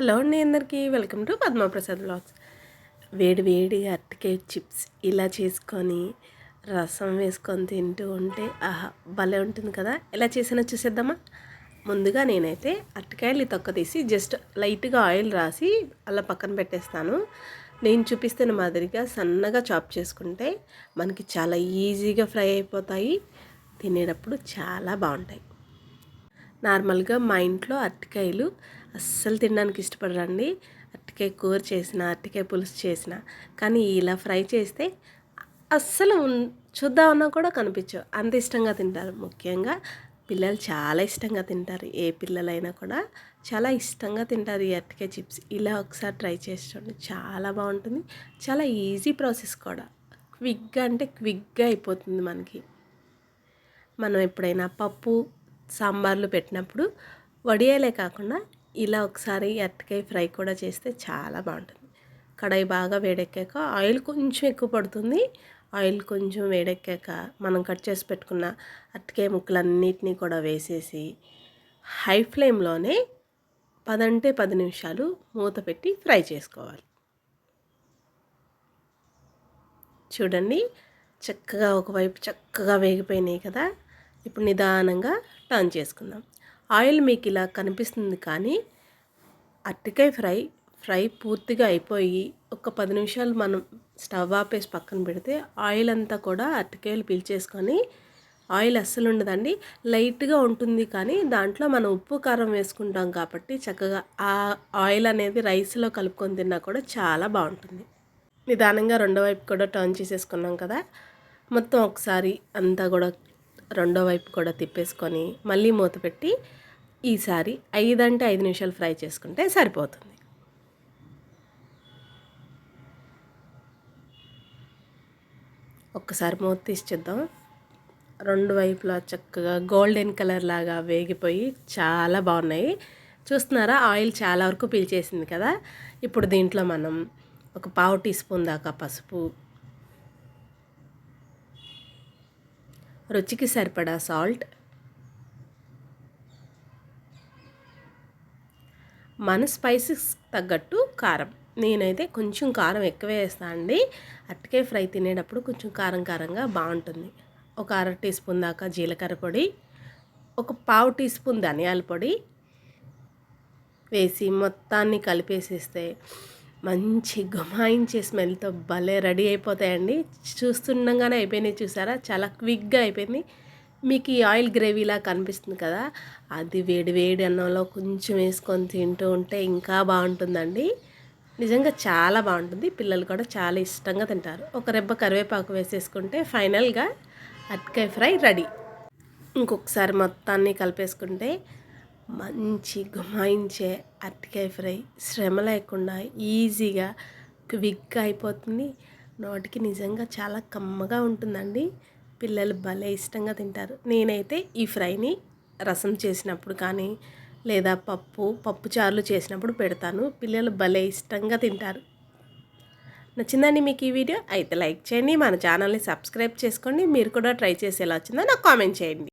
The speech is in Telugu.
హలో అండి అందరికీ. వెల్కమ్ టు పద్మప్రసాద్ బ్లాగ్స్ వేడి వేడి అరటికాయ చిప్స్ ఇలా చేసుకొని రసం వేసుకొని తింటూ ఉంటే ఆహా భలే ఉంటుంది కదా. ఎలా చేసినా చూసేద్దామా? ముందుగా నేనైతే అరటికాయలు తొక్క తీసి జస్ట్ లైట్గా ఆయిల్ రాసి అలా పక్కన పెట్టేస్తాను. నేను చూపిస్తున్న మాదిరిగా సన్నగా చాప్ చేసుకుంటే మనకి చాలా ఈజీగా ఫ్రై అయిపోతాయి. తినేటప్పుడు చాలా బాగుంటాయి. నార్మల్గా మా ఇంట్లో అరటికాయలు అస్సలు తినడానికి ఇష్టపడరండి. అరటికాయ కూర చేసిన అరటికాయ పులుసు చేసిన కానీ ఇలా ఫ్రై చేస్తే అస్సలు చూద్దామన్నా కూడా కనిపించవు. అంత ఇష్టంగా తింటారు. ముఖ్యంగా పిల్లలు చాలా ఇష్టంగా తింటారు. ఏ పిల్లలైనా కూడా చాలా ఇష్టంగా తింటారు ఈ అరటికాయ చిప్స్. ఇలా ఒకసారి ట్రై చేసి చూడండి. చాలా బాగుంటుంది. చాలా ఈజీ ప్రాసెస్ కూడా. క్విక్గా అంటే క్విక్గా అయిపోతుంది మనకి. మనం ఎప్పుడైనా పప్పు సాంబార్లు పెట్టినప్పుడు వడియాలే కాకుండా ఇలా ఒకసారి అరటికాయ ఫ్రై కూడా చేస్తే చాలా బాగుంటుంది. కడాయి బాగా వేడెక్కాక ఆయిల్ కొంచెం ఎక్కువ పడుతుంది. ఆయిల్ కొంచెం వేడెక్కాక మనం కట్ చేసి పెట్టుకున్న అరటికాయ ముక్కలన్నిటినీ కూడా వేసేసి హై ఫ్లేమ్లోనే పదంటే పది నిమిషాలు మూత పెట్టి ఫ్రై చేసుకోవాలి. చూడండి చక్కగా ఒకవైపు చక్కగా వేగిపోయినాయి కదా. ఇప్పుడు నిదానంగా టర్న్ చేసుకుందాం. ఆయిల్ మీకు ఇలా కనిపిస్తుంది కానీ అరటికాయ ఫ్రై ఫ్రై పూర్తిగా అయిపోయి ఒక పది నిమిషాలు మనం స్టవ్ ఆపేసి పక్కన పెడితే ఆయిల్ అంతా కూడా అరటికాయలు పీల్చేసుకొని ఆయిల్ అస్సలు ఉండదండి. లైట్గా ఉంటుంది కానీ దాంట్లో మనం ఉప్పు కారం వేసుకుంటాం కాబట్టి చక్కగా ఆ ఆయిల్ అనేది రైస్లో కలుపుకొని తిన్నా కూడా చాలా బాగుంటుంది. నిదానంగా రెండో వైపు కూడా టర్న్ చేసేసుకున్నాం కదా. మొత్తం ఒకసారి అంతా కూడా రెండో వైపు కూడా తిప్పేసుకొని మళ్ళీ మూత పెట్టి ఈసారి ఐదు అంటే ఐదు నిమిషాలు ఫ్రై చేసుకుంటే సరిపోతుంది. ఒక్కసారి మూత తీసి చూద్దాం. రెండు వైపులా చక్కగా గోల్డెన్ కలర్ లాగా వేగిపోయి చాలా బాగున్నాయి. చూస్తున్నారా? ఆయిల్ చాలా వరకు పీల్చేసింది కదా? ఇప్పుడు దీంట్లో మనం ఒక పావు టీ స్పూన్ దాకా పసుపు రుచికి సరిపడా సాల్ట్ మన స్పైసెస్ తగ్గట్టు కారం. నేనైతే కొంచెం కారం ఎక్కువ వేస్తాను అండి. అట్టకాయ ఫ్రై తినేటప్పుడు కొంచెం కారం కారంగా బాగుంటుంది. ఒక అర టీ స్పూన్ దాకా జీలకర్ర పొడి ఒక పావు టీ స్పూన్ ధనియాల పొడి వేసి మొత్తాన్ని కలిపేసేస్తే మంచి గుమాయించే స్మెల్తో భలే రెడీ అయిపోతాయండి. చూస్తుండగానే అయిపోయినాయి చూసారా? చాలా క్విక్గా అయిపోయింది. మీకు ఈ ఆయిల్ గ్రేవీలా కనిపిస్తుంది కదా? అది వేడి వేడి అన్నంలో కొంచెం వేసుకొని తింటూ ఉంటే ఇంకా బాగుంటుందండి. నిజంగా చాలా బాగుంటుంది. పిల్లలు కూడా చాలా ఇష్టంగా తింటారు. ఒక రెబ్బ కరివేపాకు వేసేసుకుంటే ఫైనల్గా అట్కాయ ఫ్రై రెడీ. ఇంకొకసారి మొత్తాన్ని కలిపేసుకుంటే మంచి గుమాయించే అరటికాయ ఫ్రై. శ్రమ లేకుండా ఈజీగా క్విక్గా అయిపోతుంది. నోటికి నిజంగా చాలా కమ్మగా ఉంటుందండి. పిల్లలు భలే ఇష్టంగా తింటారు. నేనైతే ఈ ఫ్రైని రసం చేసినప్పుడు కానీ లేదా పప్పు పప్పు చారులు చేసినప్పుడు పెడతాను. పిల్లలు భలే ఇష్టంగా తింటారు. నచ్చిందండి మీకు ఈ వీడియో? అయితే లైక్ చేయండి. మన ఛానల్ని సబ్స్క్రైబ్ చేసుకోండి. మీరు కూడా ట్రై చేసి ఎలా వచ్చిందో నాకు కామెంట్ చేయండి.